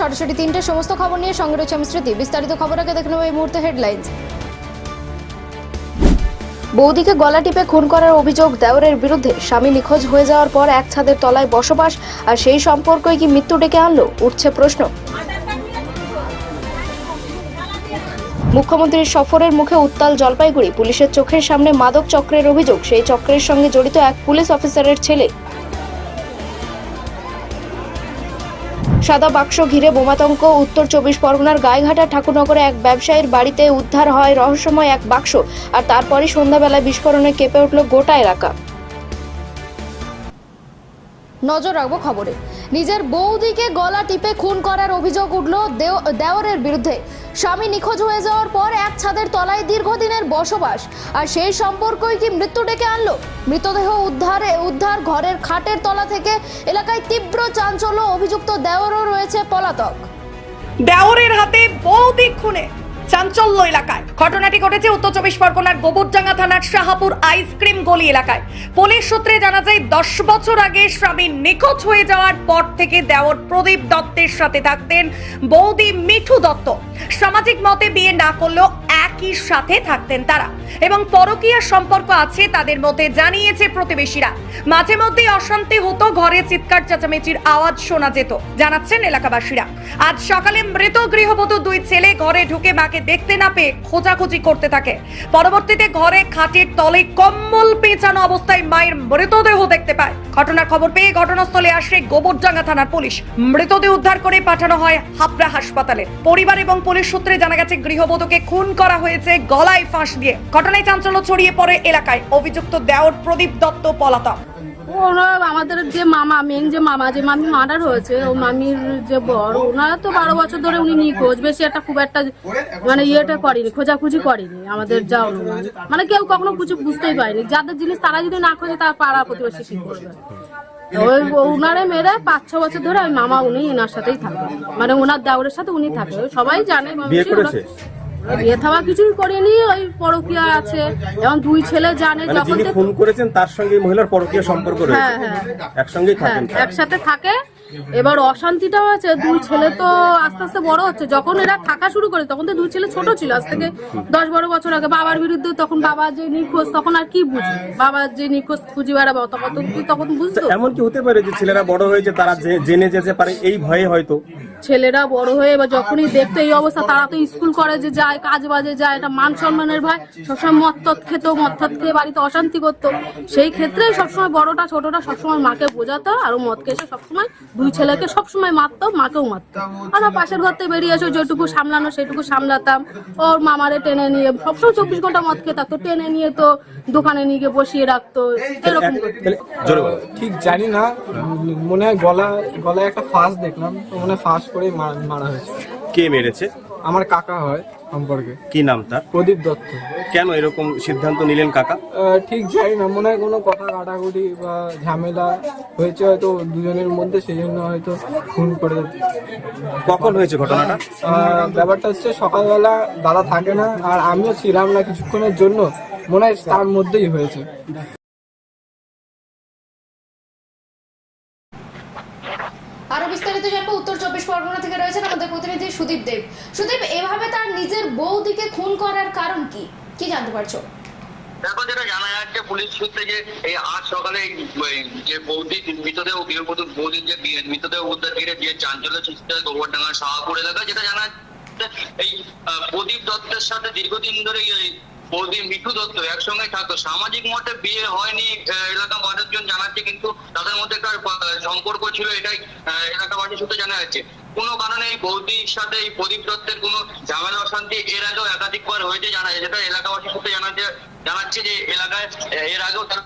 সরাসরি তিনটে সমস্ত খবর নিয়ে সঙ্গে রয়েছে আমি স্মৃতি। বিস্তারিত খবর আগে দেখে নেব এই মুহূর্তে হেডলাইন্স। বৌদিকে গলা টিপে খুন করার অভিযোগ দেওরের বিরুদ্ধে। স্বামী নিখোঁজ হয়ে যাওয়ার পর এক ছাদের তলায় বসবাস, আর সেই সম্পর্কই কি মৃত্যু ডেকে আনলো? উঠছে প্রশ্ন। মুখ্যমন্ত্রীর সফরের মুখে উত্তাল জলপাইগুড়ি। পুলিশের চোখের সামনে মাদক চক্রের অভিযোগ। সেই চক্রের সঙ্গে জড়িত এক পুলিশ অফিসারের ছেলে। সাদা বাক্স ঘিরে বোমাতঙ্ক, উত্তর চব্বিশ পরগনার গায়েঘাটা ঠাকুরনগরে এক ব্যবসায়ীর বাড়িতে উদ্ধার হয় রহস্যময় এক বাক্স, আর তারপরই সন্ধ্যাবেলায় বিস্ফোরণে কেঁপে উঠল গোটা এলাকা। নজর রাখব খবরে। নিজের বৌদিকে গলা টিপে খুন করার অভিযোগ উঠল দেও- দেওরের বিরুদ্ধে। স্বামী নিখোঁজ হয়ে যাওয়ার পর এক ছাদের তলায় দীর্ঘদিনের বসবাস। আর সেই সম্পর্কই কি মৃত্যু ডেকে আনলো? মৃতদেহ উদ্ধারে উদ্ধার ঘরের খাটের তলা থেকে এলাকায় তীব্র চাঞ্চল্য অভিযুক্ত দেওরও রয়েছে পলাতক। দেওরের হাতে বৌদি খুনে। চাঞ্চল্য এলাকায়। ঘটনাটি ঘটেছে উত্তর চব্বিশ পরগনার গোবরডাঙ্গা থানার শাহাপুর আইসক্রিম গলি এলাকায়। পুলিশ সূত্রে জানা যায়, দশ বছর আগে স্বামী নিখোঁজ হয়ে যাওয়ার পর থেকে দেওর প্রদীপ দত্তের সাথে থাকতেন বৌদি মিঠু দত্ত। সামাজিক মতে বিয়ে না করলেও একই সাথে থাকতেন তারা। এবং পরকীয়া সম্পর্ক আছে তাদের মধ্যে জানিয়েছে প্রতিবেশীরা। মাঝে মধ্যেই অশান্তি হতো, ঘরে চিৎকার চেঁচামেচির আওয়াজ শোনা যেত, জানাচ্ছেন এলাকাবাসীরা। আজ সকালে মৃত গৃহবধূ দুই ছেলে ঘরে ঢুকে মাকে দেখতে না পেয়ে খোঁজাখুঁজি করতে থাকে। পরবর্তীতে ঘরে খাটের তলে কম্বল পেঁচানো অবস্থায় মায়ের মৃতদেহ দেখতে পায়। ঘটনার খবর পেয়ে ঘটনাস্থলে আসে গোবরডাঙ্গা থানার পুলিশ। মৃতদেহ উদ্ধার করে পাঠানো হয় হাবড়া হাসপাতালে। পরিবার এবং পুলিশ সূত্রে জানা গেছে, গৃহবধূকে খুন করা হয়েছে গলায় ফাঁস দিয়ে। ঘটনায় চাঞ্চল্য ছড়িয়ে পড়ে এলাকায়। অভিযুক্ত দেওর প্রদীপ দত্ত, পলাতক। ওরা আমাদের যে মামা মেন যে মামা যে মামি মার্ডার হয়েছে ও মামির যে বর ওনারা তো বারো বছর ধরে উনি নিখোঁজ। বেশি একটা খুব একটা মানে ইয়েটা করেনি খোঁজাখুঁজি করেনি আমাদের যা অনুমান। মানে কেউ কখনো কিছু বুঝতেই পারেনি। যাদের জিনিস তারা যদি না খোঁজে তার পাড়া প্রতিবেশী কি করবে? ওই ওনারে মেরে পাঁচ ছ বছর ধরে ওই মামা উনি এনার সাথেই থাকে মানে ওনার দেওরের সাথে উনি থাকে সবাই জানে বিয়ে করেছে? বিয়ে থাওয়া কিছুই করেনি ওই পরকিয়া আছে। এবং দুই ছেলে জানে মানে যখন ফোন করেছেন তার সঙ্গে মহিলার পরকীয় সম্পর্ক রয়েছে। হ্যাঁ, হ্যাঁ। একসঙ্গেই হ্যাঁ থাকেন একসাথে থাকে। এবার অশান্তিটা হয়েছে দুই ছেলে তো আস্তে আস্তে বড় হচ্ছে। যখন এরা থাকা শুরু করে তখন তো দুই ছেলে ছোট ছিল আজ থেকে দশ বারো বছর আগে। বাবার বিরুদ্ধে তখন বাবা যে নিখোঁজ তখন আর কি বুঝবে বাবার যে নিখোঁজ খুঁজে বেড়াবো তখন তো কি তখন বুঝতো? এমন কি হতে পারে যে ছেলেরা বড় হয়েছে তারা জেনে যেতে পারে এই ভয়ে হয়তো? ছেলেরা বড় হয়ে এবার যখনই দেখতো এই অবস্থা তারা তো স্কুল কলেজে যায় কাজ বাজে যায় এটা মান সম্মানের ভয়। সবসময় মদ তৎ খেতো মদ তৎ খেয়ে বাড়িতে অশান্তি করতো। সেই ক্ষেত্রে সবসময় বড়টা ছোটটা সবসময় মাকে বোঝাতো আর মদ খেয়ে এসে সবসময় দুই ছেলেকে সবসময় মারতো মাকেও মারতো। আমরা পাশের ঘর থেকে বেরিয়ে এসে যেটুকু সামলানো সেটুকু সামলাতাম। ওর মামারে টেনে নিয়ে সবসময় চব্বিশ ঘণ্টা মদ খেয়ে থাকতো টেনে নিয়ে তো দোকানে নিয়ে গিয়ে বসিয়ে রাখতো। এরকম। ঠিক জানি না মনে হয় গলা গলায় একটা ফাঁস দেখলাম তো মনে হয় ফাঁস করে মারা মারা হয়েছে। কে মেরেছে? আমার কাকা হয়। সম্পর্কে। কি নাম তার? প্রদীপ দত্ত। কেন এরকম সিদ্ধান্ত নিলেন কাকা? ঠিক জানি না মনে হয় কোনো কথা কাটাকুটি বা ঝামেলা হয়েছে হয়তো দুজনের মধ্যে সেই জন্য হয়তো খুন করে কখন হয়েছে ঘটনাটা? ব্যাপারটা হচ্ছে সকালবেলা দাদা থাকে না আর আমিও ছিলাম না কিছুক্ষণের জন্য মনে হয় তার মধ্যেই হয়েছে আরও বিস্তারিত জানব উত্তর চব্বিশ পরগনা থেকে রয়েছেন আমাদের প্রতিনিধি সুদীপ দেব। সুদীপ, এভাবে তার নিজের বউদিকে খুন করার কারণ কি? কি জানতে পারছ? দেখো যেটা জানা যাচ্ছে, পুলিশ সূত্রে যে এই আজ সকালে যে বৌদি, মৃতদেহ গৃহবধূ বৌদির যে মৃতদেহ উদ্ধার করে যে চাঞ্চল্য সৃষ্টি হয় গোবরডাঙ্গা সাহাপুর এলাকা যেটা জানা এই প্রদীপ দত্তের সাথে দীর্ঘদিন ধরে বৌদি মিঠু দত্ত একসঙ্গে থাকতো। সামাজিক মতে বিয়ে হয়নি এলাকা মানুষজন জানাচ্ছে কিন্তু তাদের মধ্যে সম্পর্ক ছিল এটাই এলাকাবাসী সূত্রে জানা যাচ্ছে। কোনো কারণে এই বৌদির সাথে এই প্রদীপ দত্তের কোনো ঝামেলা অশান্তি এর আগেও একাধিকবার হয়েছে জানা যায় যেটা এলাকাবাসী সূত্রে জানাচ্ছে জানাচ্ছে যে এলাকায় এর আগেও তার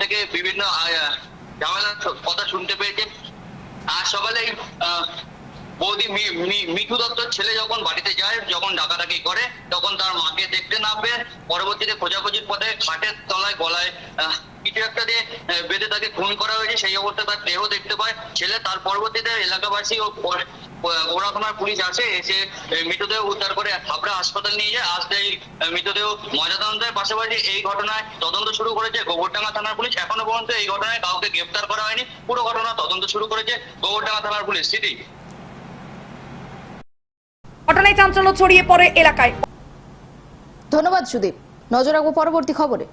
থেকে বিভিন্ন ঝামেলার কথা শুনতে পেয়েছে। আজ সকালে এই, বৌদি মিঠু দত্তর ছেলে যখন বাড়িতে যায়, যখন ডাকাডাকি করে, তখন তার মাকে দেখতে না পেয়ে পরবর্তীতে খোঁজাখুঁজির পথে খাটের তলায় গলায় কিছু একটা দিয়ে বেঁধে তাকে খুন করা হয়েছে, সেই অবস্থায় তার দেহ দেখতে পায়। ছেলে তার পরবর্তীতে এলাকাবাসী ও থানার পুলিশ আসে, এসে মৃতদেহ উদ্ধার করে হাবড়া হাসপাতাল নিয়ে যায়। আজ এই মৃতদেহ ময়নাতদন্তের পাশাপাশি এই ঘটনায় তদন্ত শুরু করেছে গোবরডাঙ্গা থানার পুলিশ। এখনও পর্যন্ত এই ঘটনায় কাউকে গ্রেপ্তার করা হয়নি। পুরো ঘটনা তদন্ত শুরু করেছে গোবরডাঙ্গা থানার পুলিশ। সিটি ঘটনায় চাঞ্চল্য ছড়িয়ে পড়ে এলাকায়। ধন্যবাদ সুদীপ। নজর রাখব পরবর্তী খবরে।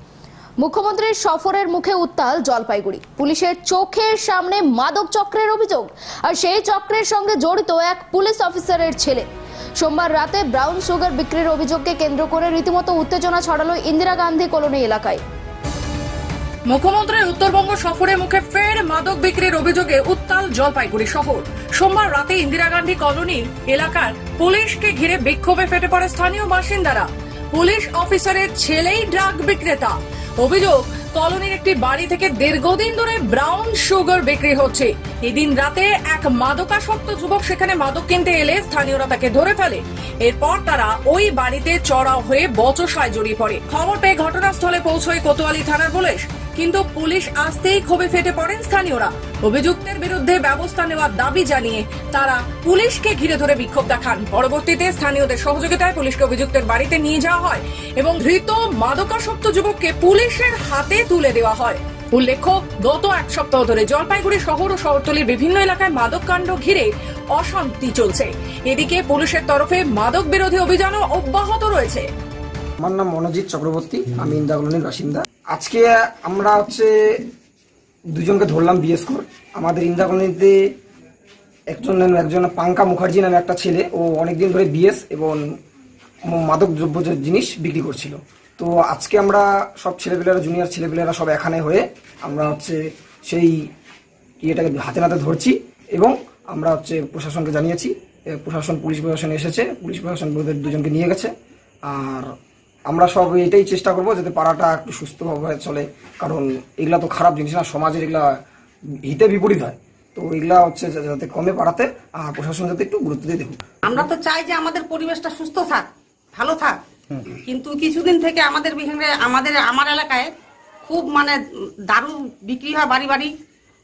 মুখ্যমন্ত্রীর সফরের মুখে উত্তাল জলপাইগুড়ি। পুলিশের চোখের সামনে মাদক চক্রের অভিযোগ আর সেই চক্রের সঙ্গে জড়িত এক পুলিশ অফিসারের ছেলে। সোমবার রাতে ব্রাউন সুগার বিক্রির অভিযোগকে কেন্দ্র করে রীতিমতো উত্তেজনা ছড়ালো ইন্দিরা গান্ধী কলোনি এলাকায়। মুখ্যমন্ত্রীর উত্তরবঙ্গ সফরের মুখে ফের মাদক বিক্রির অভিযোগে উত্তাল জলপাইগুড়ি শহর। সোমবার রাতে ইন্দিরা গান্ধী কলোনি এলাকার পুলিশকে ঘিরে বিক্ষোভে ফেটে পড়ে স্থানীয় বাসিন্দারা। পুলিশ অফিসারের ছেলেই ড্রাগ বিক্রেতা। অভিযোগ, কলোনির একটি বাড়ি থেকে দীর্ঘদিন ধরে ব্রাউন সুগার বিক্রি হচ্ছে। এদিন রাতে এক মাদকাসক্ত যুবক সেখানে মাদক কিনতে এলে স্থানীয়রা তাকে ধরে ফেলে। এরপর তারা ওই বাড়িতে চড়াও হয়ে বচসায় জড়িয়ে পড়ে। খবর পেয়ে ঘটনাস্থলে পৌঁছয় কোতোয়ালি থানার পুলিশ। কিন্তু পুলিশ আসতেই ক্ষোভে ফেটে পড়েন স্থানীয়রা। অভিযুক্তের বিরুদ্ধে ব্যবস্থা নেওয়ার দাবি জানিয়ে তারা পুলিশকে ঘিরে ধরে বিক্ষোভ দেখান। পরবর্তীতে স্থানীয়দের সহযোগিতায় পুলিশকে অভিযুক্তের বাড়িতে নিয়ে যাওয়া হয় এবং ধৃত মাদকাসক্ত যুবককে পুলিশের হাতে তুলে দেওয়া হয়। উল্লেখ্য, গত এক সপ্তাহ ধরে জলপাইগুড়ি শহর ও শহরতলির বিভিন্ন এলাকায় মাদক কাণ্ড ঘিরে অশান্তি চলছে। এদিকে পুলিশের তরফে মাদক বিরোধী অভিযানও অব্যাহত রয়েছে। আমার নাম মনোজিৎ চক্রবর্তী, আমি ইন্দা কলোনির বাসিন্দা। আজকে আমরা হচ্ছে দুজনকে ধরলাম বিএস করে আমাদের ইন্দা কলোনিতে একজন একজন পাঙ্কা মুখার্জি নামে একটা ছেলে, ও অনেকদিন ধরে বিএস এবং মাদক দ্রব্য জিনিস বিক্রি করছিল। তো আজকে আমরা সব ছেলেপেলেরা জুনিয়র ছেলেপেলেরা সব এখানে হয়ে আমরা হচ্ছে সেই ইয়েটাকে হাতে নাতে ধরছি এবং আমরা হচ্ছে প্রশাসনকে জানিয়েছি। প্রশাসন, পুলিশ প্রশাসন এসেছে, পুলিশ প্রশাসন ওদের দুজনকে নিয়ে গেছে। আর আমরা সব এটাই চেষ্টা করব যাতে পাড়াটা একটু সুস্থভাবে চলে। কারণ এগুলা তো খারাপ জিনিস না, সমাজের এগুলা হিতে বিপরীত হয়। তো এগুলা হচ্ছে যাতে কমে পাড়াতে আর প্রশাসন যাতে একটু গুরুত্ব দিয়ে দেখুন আমরা তো চাই যে আমাদের পরিবেশটা সুস্থ থাক, ভালো থাক। কিন্তু কিছুদিন থেকে আমাদের এখানে আমাদের, আমার এলাকায় খুব মানে দারু বিক্রি হয় বাড়ি বাড়ি।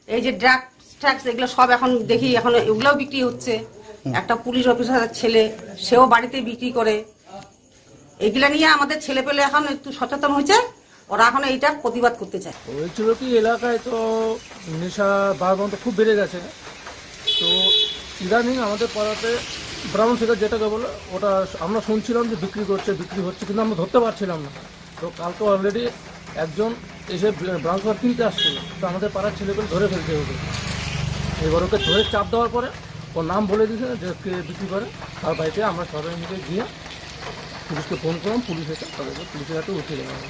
এই যে ড্রাগস ট্রাগস এগুলো সব এখন দেখি, এখন এগুলোও বিক্রি হচ্ছে। একটা পুলিশ অফিসারের ছেলে, সেও বাড়িতে বিক্রি করে। এগুলা নিয়ে আমাদের ছেলে পেলে এখন একটু সচেতন হয়েছে। ওরা এখন এইটা প্রতিবাদ করতে চায়। হয়েছিল কি, এলাকায় তো নেশা বারবন্ত খুব বেড়ে গেছে। তো ইদানিং আমাদের পাড়াতে ব্রাউন সুগার যেটাকে বলে ওটা আমরা শুনছিলাম যে বিক্রি করছে, বিক্রি হচ্ছে, কিন্তু আমরা ধরতে পারছিলাম না। তো কালকে অলরেডি একজন এসে ব্রাউন সুগার কিনতে আসছিল। তো আমাদের পাড়ার ছেলেগুলো ধরে ফেলতে হবে এবার ওকে ধরে চাপ দেওয়ার পরে ওর নাম বলে দিয়েছে যে কে বিক্রি করে। তার বাড়িতে আমরা সবাই মিলে গিয়ে পুলিশকে ফোন করলাম, পুলিশ এসে তাদেরকে পুলিশের হাতে উঠে হবে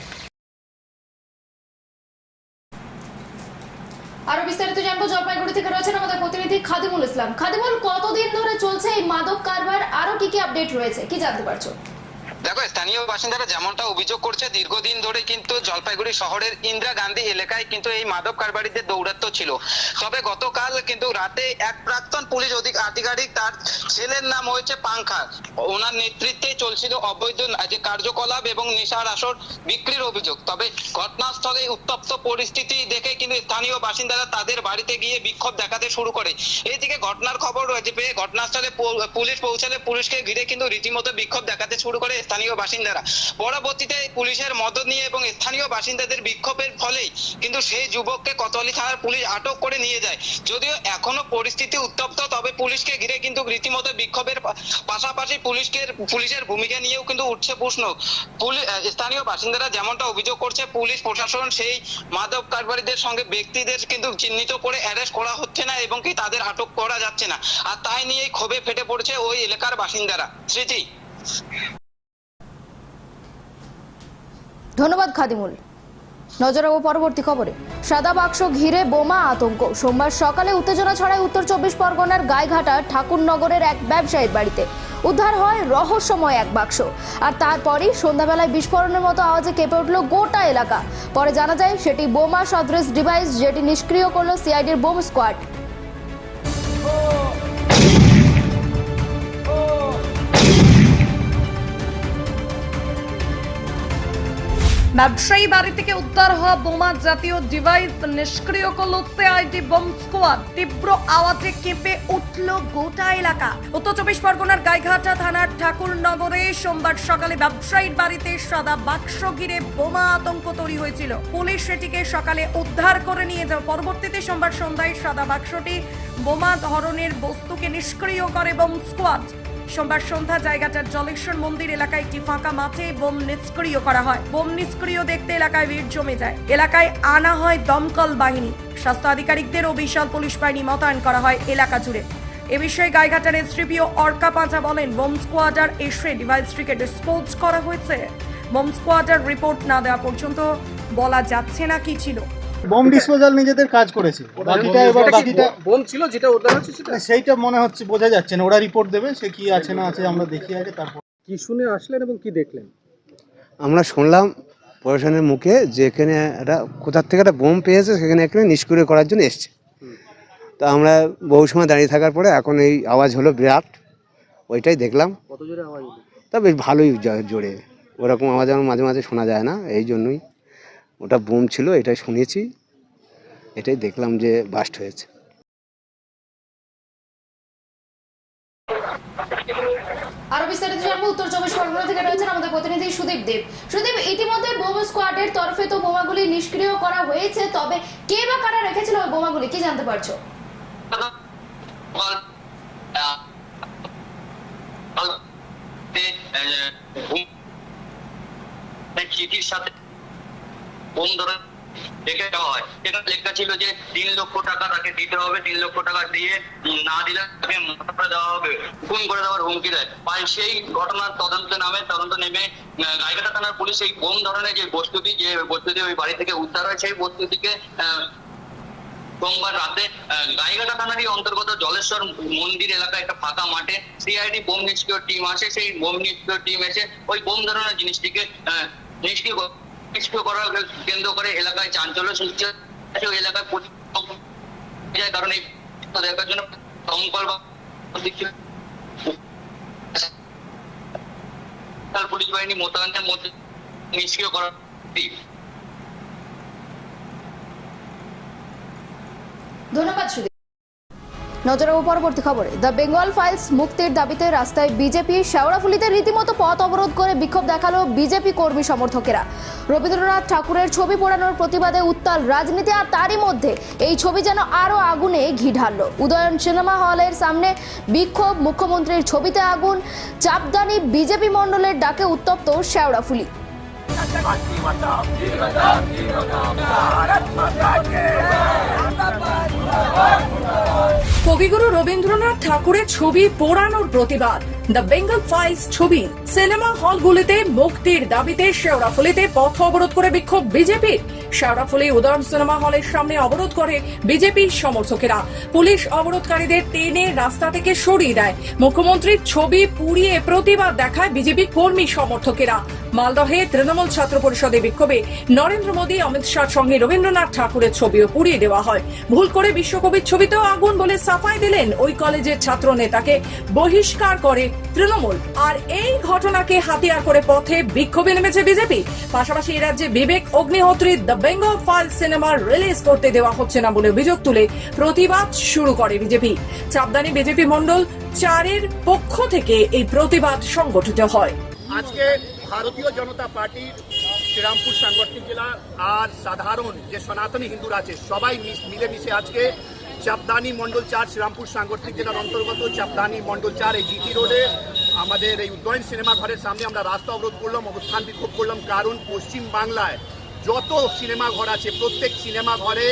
আরও বিস্তারিত জানব, জলপাইগুড়ি থেকে রয়েছেন আমাদের খাদিমুল ইসলাম। খাদিমুল, কতদিন ধরে চলছে এই মাদক কারবার? আরও কি কি আপডেট রয়েছে? কি জানতে পারছ? দেখো, স্থানীয় বাসিন্দারা যেমনটা অভিযোগ করছে, দীর্ঘদিন ধরে কিন্তু জলপাইগুড়ি শহরের ইন্দিরা গান্ধী এলাকায় কিন্তু এই মাদক কারবারিদের দৌরাত্ম ছিল। তবে গতকাল কিন্তু রাতে এক প্রাক্তন পুলিশ আধিকারিক তার ছেলের নাম হয়েছে পাংখা। ওনার নেতৃত্বে চলছিল অবৈধ যে কার্যকলাপ এবং নেশার আসর বিক্রির অভিযোগ। তবে ঘটনাস্থলে উত্তপ্ত পরিস্থিতি দেখে কিন্তু স্থানীয় বাসিন্দারা তাদের বাড়িতে গিয়ে বিক্ষোভ দেখাতে শুরু করে। এইদিকে ঘটনার খবর পেয়ে ঘটনাস্থলে পুলিশ পৌঁছালে পুলিশকে ঘিরে কিন্তু রীতিমতো বিক্ষোভ দেখাতে শুরু করে স্থানীয় বাসিন্দারা। পরবর্তীতে পুলিশের মদত নিয়ে এবং স্থানীয় বাসিন্দাদের বিক্ষোভের ফলেই কিন্তু সেই যুবককে কোতোয়ালি থানার পুলিশ আটক করে নিয়ে যায়। যদিও এখনও পরিস্থিতি উত্তপ্ত, তবে পুলিশকে ঘিরে কিন্তু রীতিমতো বিক্ষোভের পাশাপাশি পুলিশকে পুলিশের ভূমিকা নিয়েও কিন্তু উঠছে প্রশ্ন। স্থানীয় বাসিন্দারা যেমনটা অভিযোগ করছে, পুলিশ প্রশাসন সেই মাদক কারবারিদের সঙ্গে ব্যক্তিদের কিন্তু চিহ্নিত করে অ্যারেস্ট করা হচ্ছে না এবং কি তাদের আটক করা যাচ্ছে না। আর তাই নিয়েই ক্ষোভে ফেটে পড়ছে ওই এলাকার বাসিন্দারা। স্মৃতি? ধন্যবাদ খাদিমুল। নজর রাখব পরবর্তী খবরে। সাদা বাক্স ঘিরে বোমা আতঙ্ক। সোমবার সকালে উত্তেজনা ছড়ায় উত্তর চব্বিশ পরগনার গাইঘাটার ঠাকুরনগরের এক ব্যবসায়ীর বাড়িতে। উদ্ধার হয় রহস্যময় এক বাক্স। আর তারপরই সন্ধ্যাবেলায় বিস্ফোরণের মতো আওয়াজে কেঁপে উঠল গোটা এলাকা। পরে জানা যায়, সেটি বোমা সদৃশ ডিভাইস যেটি নিষ্ক্রিয় করল সিআইডির বোম স্কোয়াড ব্যবসায়ী বাড়ি থেকে উদ্ধার হওয়া বোমা জাতীয় ডিভাইস নিষ্ক্রিয় করল সিআইডি বোম স্কোয়াড তীব্র আওয়াজে কেঁপে উঠল গোটা এলাকা। উত্তর চব্বিশ পরগনার গাইঘাটা থানার ঠাকুরনগরে সোমবার সকালে ব্যবসায়ীর বাড়িতে সাদা বাক্স ঘিরে বোমা আতঙ্ক তৈরি হয়েছিল। পুলিশ সেটিকে সকালে উদ্ধার করে নিয়ে যাও পরবর্তীতে সোমবার সন্ধ্যায় সাদা বাক্সটি বোমা ধরনের বস্তুকে নিষ্ক্রিয় করে বোম স্কোয়াড সোমবার সন্ধ্যা জায়গাটার জলেশ্বর মন্দির এলাকায় একটি ফাঁকা মাঠে বোম নিষ্ক্রিয় করা হয়। বোম নিষ্ক্রিয় দেখতে এলাকায় ভিড় জমে যায়। এলাকায় আনা হয় দমকল বাহিনী। স্বাস্থ্য আধিকারিকদেরও বিশাল পুলিশ বাহিনী মোতায়েন করা হয় এলাকা জুড়ে। এ বিষয়ে গাইঘাটার এসডিপিও অর্কা পাঁচা বলেন, বোম স্কোয়াডার এসে ডিভাইসটিকে ডিসপোজ করা হয়েছে। বোম স্কোয়াডার রিপোর্ট না দেওয়া পর্যন্ত বলা যাচ্ছে না কি ছিল। বোম ডিসপোজাল নিজেদের কাজ করেছে। বাকিটা এবার বাকিটা বোম ছিল যেটা উদ্ধার হচ্ছে সেটা? সেইটা মনে হচ্ছে বোঝা যাচ্ছে না ওরা রিপোর্ট দেবে সে কি আছে না আছে আমরা দেখি আগে তারপর কি শুনে আসলেন এবং কি দেখলেন? আমরা শুনলাম প্রশাসনের মুখে যে এখানে একটা কোথার থেকে একটা বোম পেয়েছে সেখানে এখানে নিষ্ক্রিয় করার জন্য এসছে। তো আমরা বহু সময় দাঁড়িয়ে থাকার পরে এখন এই আওয়াজ হলো বিরাট ওইটাই দেখলাম। কত জোরে আওয়াজ তা বেশ ভালোই জোরে। ওরকম আওয়াজ আমার মাঝে মাঝে শোনা যায় না এই জন্যই। ওটা বোম ছিল এটাই শুনেছি এটাই দেখলাম যে বাস্ট হয়েছে আরও বিস্তারিত জানব উত্তর চব্বিশ পরগনা থেকে রয়েছেন আমাদের প্রতিনিধি সুদীপ দেব সুদীপ ইতিমধ্যে বোমা স্কোয়াডের তরফে তো বোমাগুলি নিষ্ক্রিয় করা হয়েছে তবে কে বা কারা রেখেছিল ওই বোমাগুলি কি জানতে পারছ চিঠির সাথে কোন দেওয়া হয়। সেখানে লেখা ছিল যে তিন লক্ষ টাকা তাকে দিতে হবে, তিন লক্ষ টাকা দিয়ে না দিলে তাকে দেওয়া হবে করে দেওয়ার হুমকি দেয়। সেই ঘটনার তদন্ত নামে, তদন্ত নেমে গাইঘাটা থানার পুলিশ এই বোম ধরনের যে বস্তুটি যে বস্তুটি ওই বাড়ি থেকে উদ্ধার হয়, সেই বস্তুটিকে সোমবার রাতে গাইঘাটা থানারই অন্তর্গত জলেশ্বর মন্দির এলাকায় একটা ফাঁকা মাঠে সিআইডি বোম নিষ্ক্রিয় টিম আসে। সেই বোম নিষ্ক্রিয় টিম এসে ওই বোম ধরনের জিনিসটিকে নিষ্ক্রিয় নিষ্ক্রিয় করার কেন্দ্র করে এলাকায় চাঞ্চল্য সৃষ্টি হয়েছে। ওই এলাকায় কারণ এই জন্য পুলিশ বাহিনী মোতায়েনের মধ্যে নিষ্ক্রিয় করার ধন্যবাদ নজর পরবর্তী খবরে। দ্য বেঙ্গল ফাইলস মুক্তির দাবিতে রাস্তায় বিজেপি শেওড়াফুলিতে রীতিমতো পথ অবরোধ করে বিক্ষোভ দেখাল বিজেপি কর্মী সমর্থকেরা। রবীন্দ্রনাথ ঠাকুরের ছবি পোড়ানোর প্রতিবাদে উত্তাল রাজনীতি আর তারই মধ্যে এই ছবি যেন আরও আগুনে ঘি ঢাললো। উদয়ন সিনেমা হলের সামনে বিক্ষোভ, মুখ্যমন্ত্রীর ছবিতে আগুন, চাপদানি বিজেপি মণ্ডলের ডাকে উত্তপ্ত শেওড়াফুলি কবিগুরু রবীন্দ্রনাথ ঠাকুরের ছবি পোড়ানোর প্রতিবাদ। দ্য বেঙ্গল ফাইলস ছবি সিনেমা হলগুলিতে মুক্তির দাবিতে শেওড়াফুলিতে পথ অবরোধ করে বিক্ষোভ বিজেপি। শেওড়াফুলি উদয়ন সিনেমা হলের সামনে অবরোধ করে বিজেপির সমর্থকেরা। পুলিশ অবরোধকারীদের টেনে রাস্তা থেকে সরিয়ে দেয়। মুখ্যমন্ত্রীর ছবি পুড়িয়ে প্রতিবাদ দেখায় বিজেপি কর্মী সমর্থকেরা। মালদহে তৃণমূল ছাত্র পরিষদের বিক্ষোভে নরেন্দ্র মোদী, অমিত শাহর সঙ্গে রবীন্দ্রনাথ ঠাকুরের ছবিও পুড়িয়ে দেওয়া হয়। ভুল করে বিশ্বকবির ছবিতেও আগুন বলে সাফাই দিলেন ওই কলেজের ছাত্র নেতাকে বহিষ্কার করে তৃণমূল। আর এই ঘটনাকে হাতিয়ার করে পথে বিক্ষোভে নেমেছে বিজেপি। পাশাপাশি এই রাজ্যে Vivek, Agnihotri, the Bengal file cinema release করতে দেওয়া হচ্ছে না বলে অভিযোগ তুলে প্রতিবাদ শুরু করে বিজেপি। চাপদানি বিজেপি মণ্ডল চারের পক্ষ থেকে এই প্রতিবাদ সংগঠিত হয়। আজকে ভারতীয় জনতা পার্টির শ্রীরামপুর সাংগঠনিক জেলা, আর সাধারণ যে সনাতনী হিন্দুরা আছে, সবাই মিশ- মিলেমিশে আজকে চাপদানি মন্ডল চার, শ্রীরামপুর সাংগঠনিক জেলার অন্তর্গত চাপদানি মন্ডল চার এই জিটি রোডে আমাদের এই উদ্যয়ন সিনেমা ঘরের সামনে আমরা রাস্তা অবরোধ করলাম, অবস্থান বিক্ষোভ করলাম। কারণ পশ্চিম বাংলায় যত সিনেমা ঘর আছে, প্রত্যেক সিনেমা ঘরে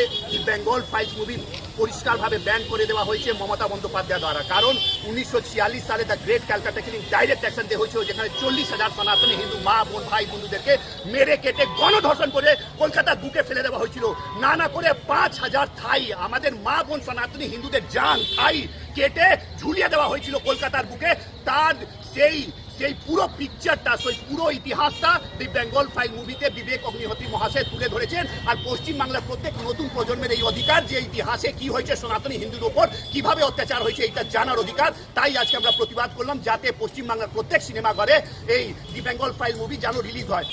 বেঙ্গল ফাইলস মুভি পরিষ্কারভাবে ব্যান করে দেওয়া হয়েছে মমতা বন্দ্যোপাধ্যায় দ্বারা। কারণ উনিশশো ছিয়াল্লিশ সালে the great Calcutta killing direct action দেওয়া হয়েছিল, যেখানে চল্লিশ হাজার সনাতনী হিন্দু মা, বোন, ভাই, বন্ধুদেরকে মেরে কেটে গণধর্ষণ করে কলকাতার বুকে ফেলে দেওয়া হয়েছিল। না না করে পাঁচ হাজার থাই, আমাদের মা, বোন, সনাতনী হিন্দুদের জান, থাই কেটে ঝুলিয়ে দেওয়া হয়েছিল কলকাতার বুকে। তার সেই সেই পুরো পিকচারটা সেই পুরো ইতিহাসটা দি বেঙ্গল ফাইল মুভিতে বিবেক অগ্নিহোত্রী মহাশয় তুলে ধরেছেন। আর পশ্চিমবাংলার প্রত্যেক নতুন প্রজন্মের এই অধিকার, যে ইতিহাসে কি হয়েছে সনাতনী হিন্দুর উপর, কীভাবে অত্যাচার হয়েছে এটা জানার অধিকার, তাই আজকে আমরা প্রতিবাদ করলাম যাতে পশ্চিমবাংলার প্রত্যেক সিনেমা ঘরে এই দি বেঙ্গল ফাইল মুভি যেন রিলিজ হয়।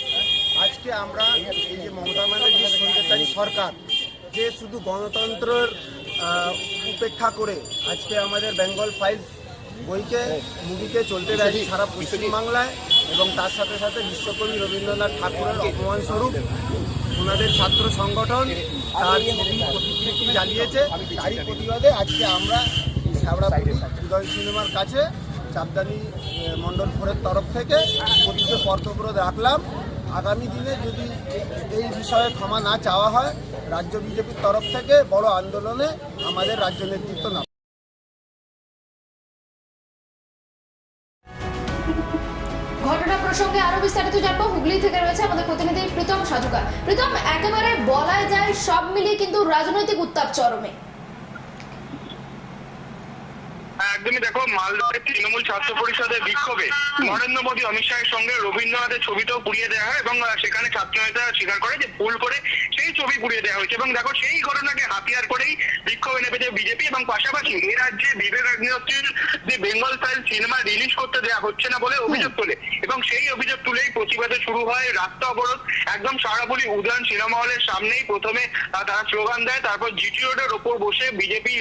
আজকে আমরা এই যে মমতা ব্যানার্জির সরকার, যে শুধু গণতন্ত্রের উপেক্ষা করে আজকে আমাদের বেঙ্গল ফাইলস বইকে, মুভিকে চলতে দেয়নি সারা পশ্চিমবাংলায় এবং তার সাথে সাথে বিশ্বকবি রবীন্দ্রনাথ ঠাকুরের অপমান স্বরূপ ওনাদের ছাত্র সংগঠন তার প্রতিকৃতি জ্বালিয়েছে তারই প্রতিবাদে আজকে আমরা শ্যাবড়াপুরি উদয় সিনেমার কাছে চাপদানি মণ্ডল ফোরের তরফ থেকে প্রতিকে পর্তবিরোধ রাখলাম। আগামী দিনে যদি এই বিষয়ে ক্ষমা না চাওয়া হয়, রাজ্য বিজেপির তরফ থেকে বড় আন্দোলনে আমাদের রাজ্য নেতৃত্ব নাম প্রসঙ্গে আরও বিস্তারিত জানব। হুগলি থেকে রয়েছে আমাদের প্রতিনিধি প্রীতম সাধুকা। প্রীতম, একেবারে বলা যায় সব মিলিয়ে কিন্তু রাজনৈতিক উত্তাপ চরমে। একদমই দেখো মালদহের তৃণমূল ছাত্র পরিষদের বিক্ষোভে নরেন্দ্র মোদী, অমিত শাহের সঙ্গে রবীন্দ্রনাথের ছবিটাও পুড়িয়ে দেওয়া হয় এবং সেখানে ছাত্র নেতারা স্বীকার করে যে ভুল করে সেই ছবি পুড়িয়ে দেওয়া হয়েছে এবং দেখো, সেই ঘটনাকে হাতিয়ার করেই বিক্ষোভে নেমেছে বিজেপি এবং পাশাপাশি এ রাজ্যে বিবেক অগ্নিহোত্রীর যে বেঙ্গল ফাইল সিনেমা রিলিজ করতে দেওয়া হচ্ছে না বলে অভিযোগ তোলে। এবং সেই অভিযোগ তুলেই প্রতিবাদে শুরু হয়। রাস্তা অবরোধ, একদম সারাবলি উদয়ন সিনেমা হলের সামনেই প্রথমে তারা স্লোগান দেয়। তারপর জিটি রোডের ওপর বসে বিজেপি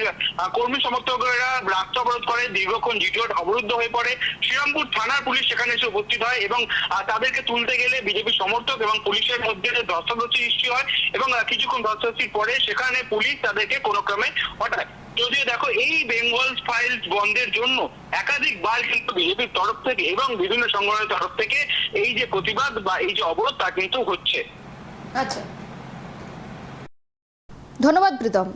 কর্মী সমর্থকেরা রাস্তা অবরোধ করে। দীর্ঘক্ষণ জিটি রোড অবরুদ্ধ হয়ে পড়ে। শ্রীরামপুর থানার পুলিশ সেখানে এসে উপস্থিত হয় এবং তাদেরকে তুলতে গেলে বিজেপি সমর্থক এবং পুলিশের মধ্যে যে সৃষ্টি হয় এবং কিছুক্ষণ ধস্তাধস্তির পরে সেখানে পুলিশ তাদেরকে কোনো ক্রমে হটায়। যদিও দেখো এই বেঙ্গল ফাইলস বন্ধের জন্য একাধিকবার কিন্তু বিজেপির তরফ থেকে এবং বিভিন্ন সংগঠনের তরফ থেকে এই যে প্রতিবাদ বা এই যে অবরোধ তা কিন্তু হচ্ছে। আচ্ছা। ধন্যবাদ প্রীতম।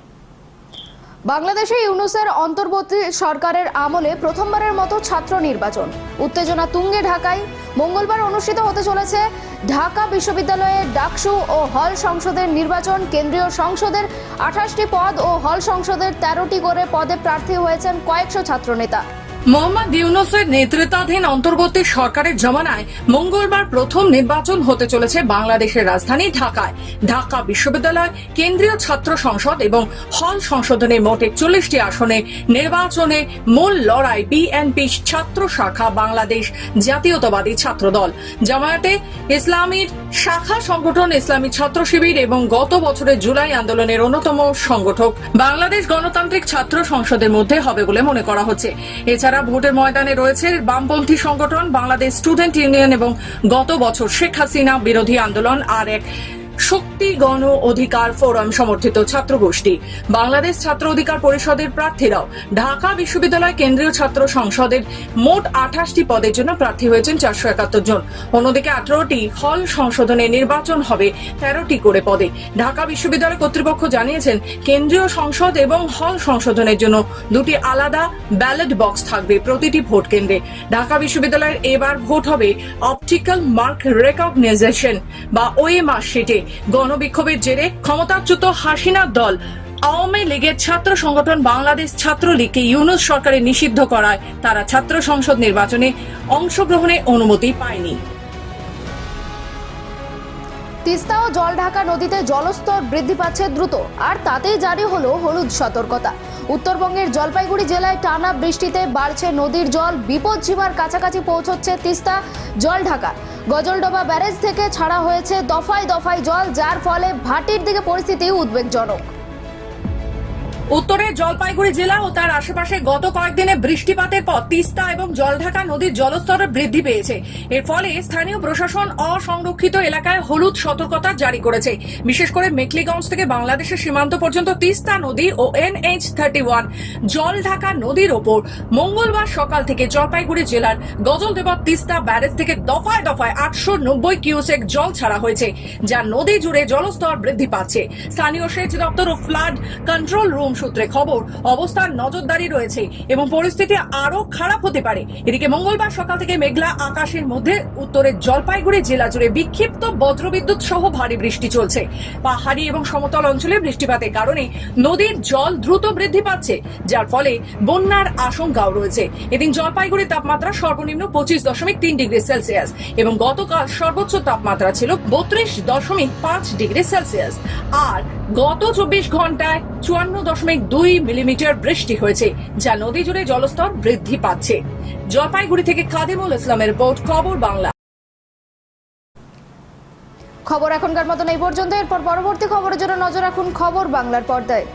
বাংলাদেশে ইউনুসের অন্তর্বর্তী সরকারের আমলে প্রথমবারের মতো ছাত্র নির্বাচন। উত্তেজনা তুঙ্গে ঢাকায় মঙ্গলবার অনুষ্ঠিত হতে চলেছে ঢাকা বিশ্ববিদ্যালয়ে ডাকসু ও হল সংসদের নির্বাচন। কেন্দ্রীয় সংসদের আঠাশটি পদ ও হল সংসদের তেরোটি করে পদে প্রার্থী হয়েছেন কয়েকশো ছাত্রনেতা। মোহাম্মদ ইউনুসের নেতৃত্বাধীন অন্তর্বর্তী সরকারের জমানায় মঙ্গলবার প্রথম নির্বাচন হতে চলেছে বাংলাদেশের রাজধানী ঢাকায়। ঢাকা বিশ্ববিদ্যালয়, কেন্দ্রীয় ছাত্র সংসদ এবং হল সংশোধনে মোট একচল্লিশটি আসনে নির্বাচনে মূল লড়াই বিএনপি ছাত্র শাখা বাংলাদেশ জাতীয়তাবাদী ছাত্র দল জামায়াতে ইসলামীর শাখা সংগঠন ইসলামী ছাত্র শিবির এবং গত বছরের জুলাই আন্দোলনের অন্যতম সংগঠক। বাংলাদেশ গণতান্ত্রিক ছাত্র সংসদের মধ্যে হবে বলে মনে করা হচ্ছে। এছাড়া ভোটের ময়দানে রয়েছে, বামপন্থী সংগঠন, বাংলাদেশ স্টুডেন্ট ইউনিয়ন এবং গত বছর শেখ হাসিনা বিরোধী আন্দোলন আর এক শক্তি, গণ অধিকার ফোরাম সমর্থিত ছাত্র গোষ্ঠী বাংলাদেশ ছাত্র অধিকার পরিষদের প্রার্থীরাও ঢাকা বিশ্ববিদ্যালয় কেন্দ্রীয় ছাত্র সংসদের মোট আঠাশটি পদের জন্য প্রার্থী হয়েছেন চারশো একাত্তর জন। অন্যদিকে আঠারোটি হল সংশোধনে নির্বাচন হবে তেরোটি করে পদে। ঢাকা বিশ্ববিদ্যালয় কর্তৃপক্ষ জানিয়েছেন, কেন্দ্রীয় সংসদ এবং হল সংশোধনের জন্য দুটি আলাদা ব্যালট বক্স থাকবে প্রতিটি ভোট কেন্দ্রে। ঢাকা বিশ্ববিদ্যালয়ের এবার ভোট হবে অপটিক্যাল মার্ক রেকগনাইজেশন বা ওএমআর শিটে। গণবিক্ষোভের জেরে ক্ষমতাচ্যুত হাসিনার দল আওয়ামী লীগের ছাত্র সংগঠন বাংলাদেশ ছাত্রলীগকে ইউনুস সরকারের নিষিদ্ধ করায়। তারা ছাত্র সংসদ নির্বাচনে অংশগ্রহণের অনুমতি পায়নি। তিস্তা ও জলঢাকা নদীতে জলস্তর বৃদ্ধি পাচ্ছে দ্রুত। আর তাতেই জারি হলো হলুদ সতর্কতা। উত্তরবঙ্গের জলপাইগুড়ি জেলায় টানা বৃষ্টিতে বাড়ছে নদীর জল। বিপদ সীমার কাছাকাছি পৌঁছচ্ছে তিস্তা জলঢাকা গজলডোবা ব্যারেজ থেকে ছাড়া হয়েছে দফায় দফায় জল, যার ফলে ভাটির দিকে পরিস্থিতি উদ্বেগজনক। উত্তরের জলপাইগুড়ি জেলা ও তার আশেপাশে গত কয়েকদিনে বৃষ্টিপাতের পর তিস্তা এবং জলঢাকা নদীর জলস্তর বৃদ্ধি পেয়েছে। এর ফলে স্থানীয় প্রশাসন অসংরক্ষিত এলাকায় হলুদ সতর্কতা জারি করেছে। বিশেষ করে মেকলিগঞ্জ থেকে বাংলাদেশের সীমান্ত পর্যন্ত তিস্তা নদী ও N H thirty one Jaldhaka নদীর ওপর। মঙ্গলবার সকাল থেকে জলপাইগুড়ি জেলার গজলদেবা তিস্তা ব্যারেজ থেকে দফায় দফায় আটশো নব্বই কিউসেক জল ছাড়া হয়েছে, যা নদী জুড়ে জলস্তর বৃদ্ধি পাচ্ছে। স্থানীয় সেচ দপ্তর ও ফ্লাড কন্ট্রোল রুম সূত্রে খবর, অবস্থার নজরদারি রয়েছে এবং পরিস্থিতি আরও খারাপ হতে পারে। এদিকে মঙ্গলবার সকাল থেকে মেঘলা আকাশের মধ্যে উত্তরের জলপাইগুড়ি জেলা জুড়ে বিক্ষিপ্ত বজ্রবিদ্যুৎ সহ ভারী বৃষ্টি চলছে। পাহাড়ি এবং সমতল অঞ্চলে বৃষ্টিপাতের কারণে নদীর জল দ্রুত বৃদ্ধি পাচ্ছে, যার ফলে বন্যার আশঙ্কাও রয়েছে। এদিন জলপাইগুড়ির তাপমাত্রা সর্বনিম্ন পঁচিশ দশমিক তিন ডিগ্রি সেলসিয়াস এবং গতকাল সর্বোচ্চ তাপমাত্রা ছিল বত্রিশ দশমিক পাঁচ ডিগ্রি সেলসিয়াস। আর গত চব্বিশ ঘন্টায় চুয়ান্ন দশমিক দুই মিলিমিটার বৃষ্টি হয়েছে, যা নদী জুড়ে জলস্তর বৃদ্ধি পাচ্ছে। জলপাইগুড়ি থেকে কাদিমুল ইসলামের রিপোর্ট, খবর বাংলা। খবর এখনকার মতন এই পর্যন্ত। এরপর পরবর্তী খবরের জন্য নজর রাখুন খবর বাংলার পর্দায়।